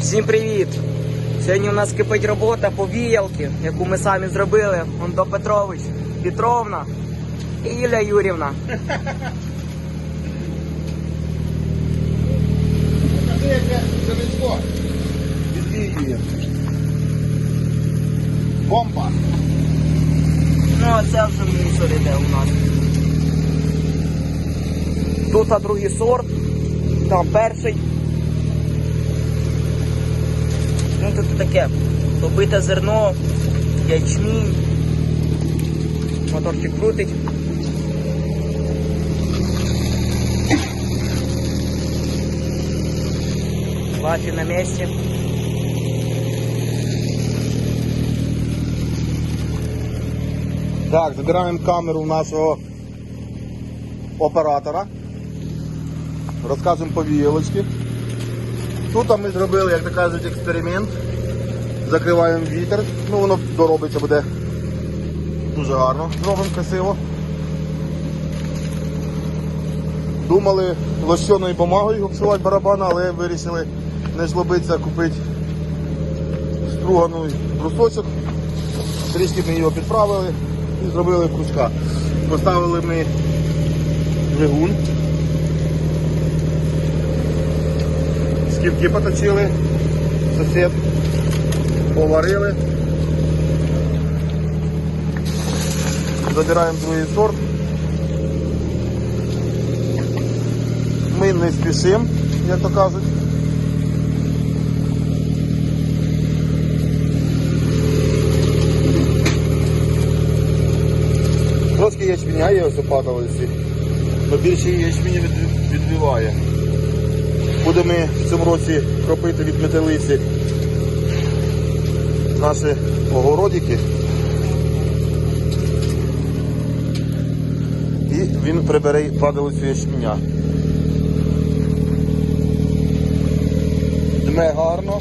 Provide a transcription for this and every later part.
Всім привіт! Сьогодні у нас кипить робота по віялки, яку ми самі зробили. Ондо Петрович, Петровна і Юлія Юрівна. Бомба. Ну, а це вже мусор іде у нас. Тут а другий сорт, там перший. Ну тут таке. Побите зерно, ячмінь. Моторчик крутить. Лапі на місці. Так, забираємо камеру нашого оператора. Розказуємо по віялочці. Тут ми зробили, як то кажуть, експеримент. Закриваємо вітер. Ну воно доробиться буде дуже гарно. Зробимо красиво. Думали лощоною бумагою обшивати барабан, але вирішили не жлобитися, купити струганий брусочок. Трішки ми його підправили і зробили кружка. Поставили ми двигун. Сківки поточили, сосед поварили. Забираємо другий сорт. Ми не спішимо, як то кажуть. Трошки ячменя є ось опадалися, але більше ячменя відбиває. Будемо в цьому році кропити від металиці наші огородики. І він прибере падалицю ячменя. Дме гарно.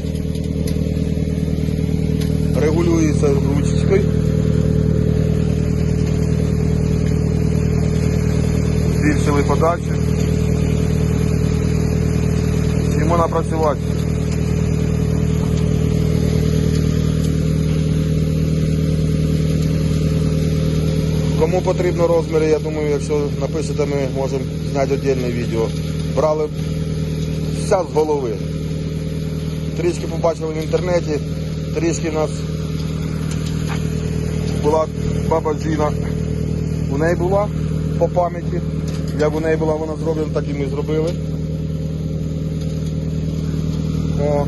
Регулюється ручечкою. збільшили подачу. Можна працювати. Кому потрібно розміри, я думаю, якщо напишете, ми можемо зняти окреме відео. Брали вся з голови. Трішки побачили в інтернеті, трішки в нас була баба Джіна. У неї була по пам'яті. Як у неї була вона зроблена, так і ми зробили. О.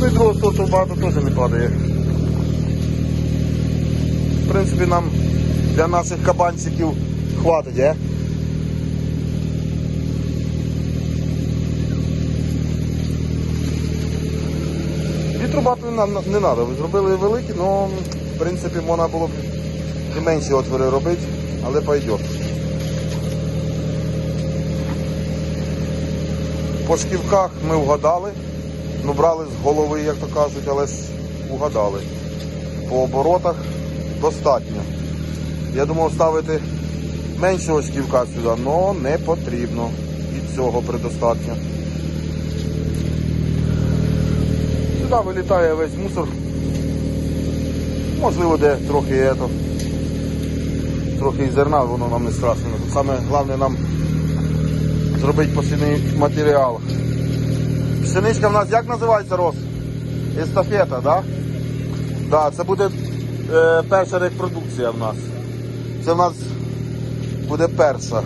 Ну і другого сорту багато теж не падає. В принципі, нам для наших кабанчиків хватить, е? Вітрубати нам не треба. Зробили великі, але в принципі можна було б і менші отвори робити, але пойде. По шківках ми вгадали, ну брали з голови, як то кажуть, але вгадали. По оборотах достатньо. Я думав ставити меншого шківка сюди, але не потрібно. І цього предостатньо. Сюди вилітає весь мусор. Можливо, де трохи ето, трохи і зерна, воно нам не страшно. Тут саме головне нам зробити посівний матеріал. Пшеничка в нас як називається роз? Естафета? Да? Да, це буде е, перша репродукція в нас. Це в нас буде перша.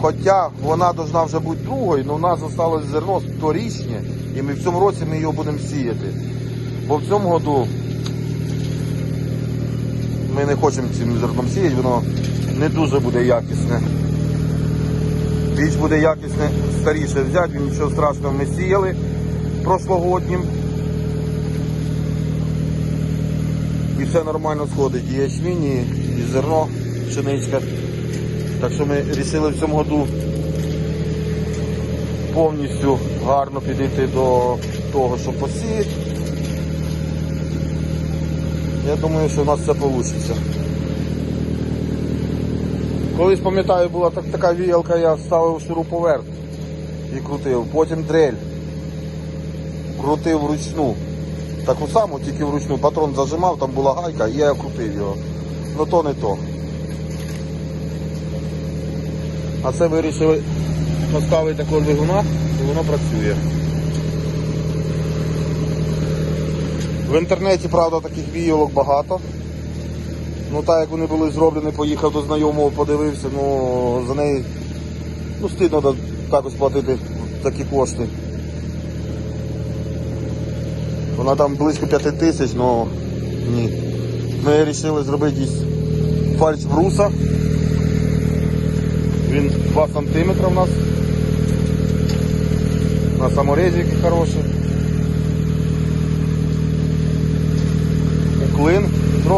Хоча вона повинна вже бути другою, але в нас залишилось зерно торічнє, і ми в цьому році ми його будемо сіяти. Бо в цьому году ми не хочемо цим зерном сіяти, воно не дуже буде якісне. Більш буде якісне старіше взяти, нічого страшного ми сіяли прошлогоднім. І все нормально сходить. І ячмінь, і, і зерно, пшеничка. Так що ми вирішили в цьому году повністю гарно підійти до того, щоб посіяти. Я думаю, що у нас це вийде. Колись пам'ятаю, була так, така віялка, я ставив шуруповерт і крутив. Потім дрель. Крутив вручну. Таку саму, тільки вручну. Патрон зажимав, там була гайка, і я крутив його. Ну то не то. А це вирішили поставити такого двигуна і воно працює. В інтернеті, правда, таких віялок багато. Ну так як вони були зроблені, поїхав до знайомого, подивився, ну за неї ну, стидно також платити такі кошти. Вона там близько 5 тисяч, але ні. Ми вирішили зробити фальш бруса. Він 2 см у нас. На саморезі хороший.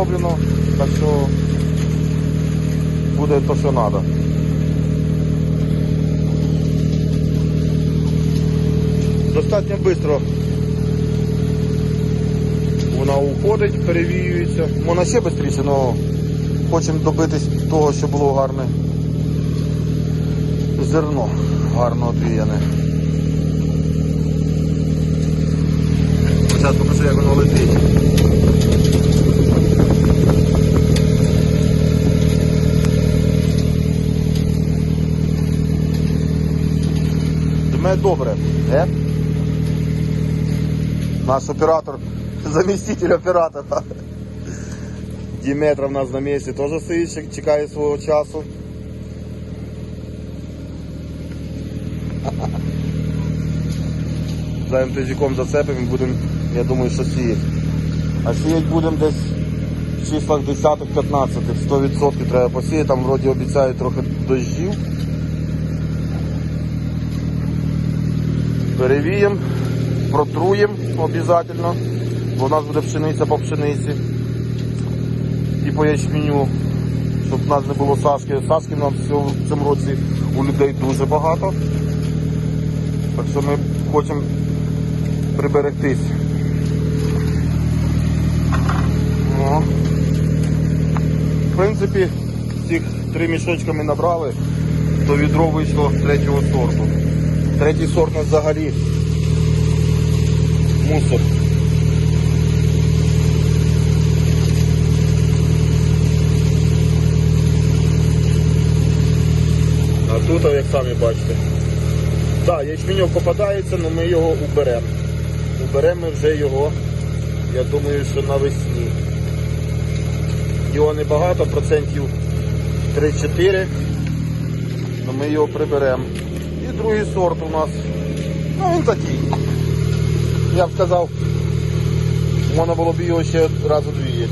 Зроблено, так що буде то, що треба. Достатньо швидко вона уходить, перевіюється. Вона ще швидше, але хочемо добитись того, щоб було гарне зерно, гарно одвіяне. Зараз покажу, як воно летить. Дме добре, не? Наш оператор, заміститель оператора. Діметра в нас на місці теж стоїть, чекає свого часу. За МТЗіком зацепимо і будемо, я думаю, що сіяти. А сіяти будемо десь в числах 10-15, 100% треба посіяти, там вроді обіцяють трохи дощів. Перевіємо, протруємо обов'язково, бо у нас буде пшениця по пшениці і по ячменю, щоб в нас не було сашки. В нас в цьому році у людей дуже багато. Так що ми хочемо приберегтись. О. В принципі, цих три мішочка ми набрали, то відро вийшло третього сорту. Третій сорт нас взагалі мусор. А тут, як самі бачите. Так, ячменьок попадається, але ми його уберемо. Уберемо ми вже його, я думаю, що навесні. Його небагато, процентів 3-4, але ми його приберемо. І другий сорт у нас. Ну він такий. Я б сказав, можна було б його ще разу дві.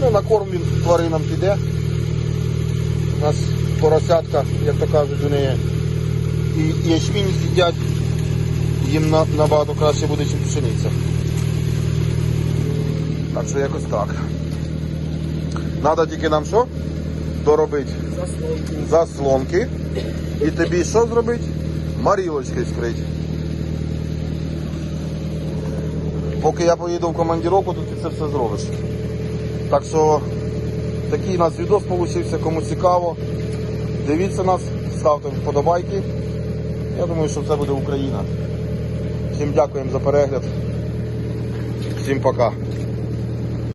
Ну, на корм він тваринам піде. У нас поросятка, як то кажуть, вони і ячмінь їдять, їм набагато краще буде, ніж пшениця. Так що якось так. Треба тільки нам що? Доробити Заслонку. заслонки. І тобі що зробити? Марілочки скрити. Поки я поїду в командіровку, то ти це все зробиш. Так що такий у нас відос вийшов, кому цікаво. Дивіться нас, ставте вподобайки. Я думаю, що це буде Україна. Всім дякуємо за перегляд. Всім пока.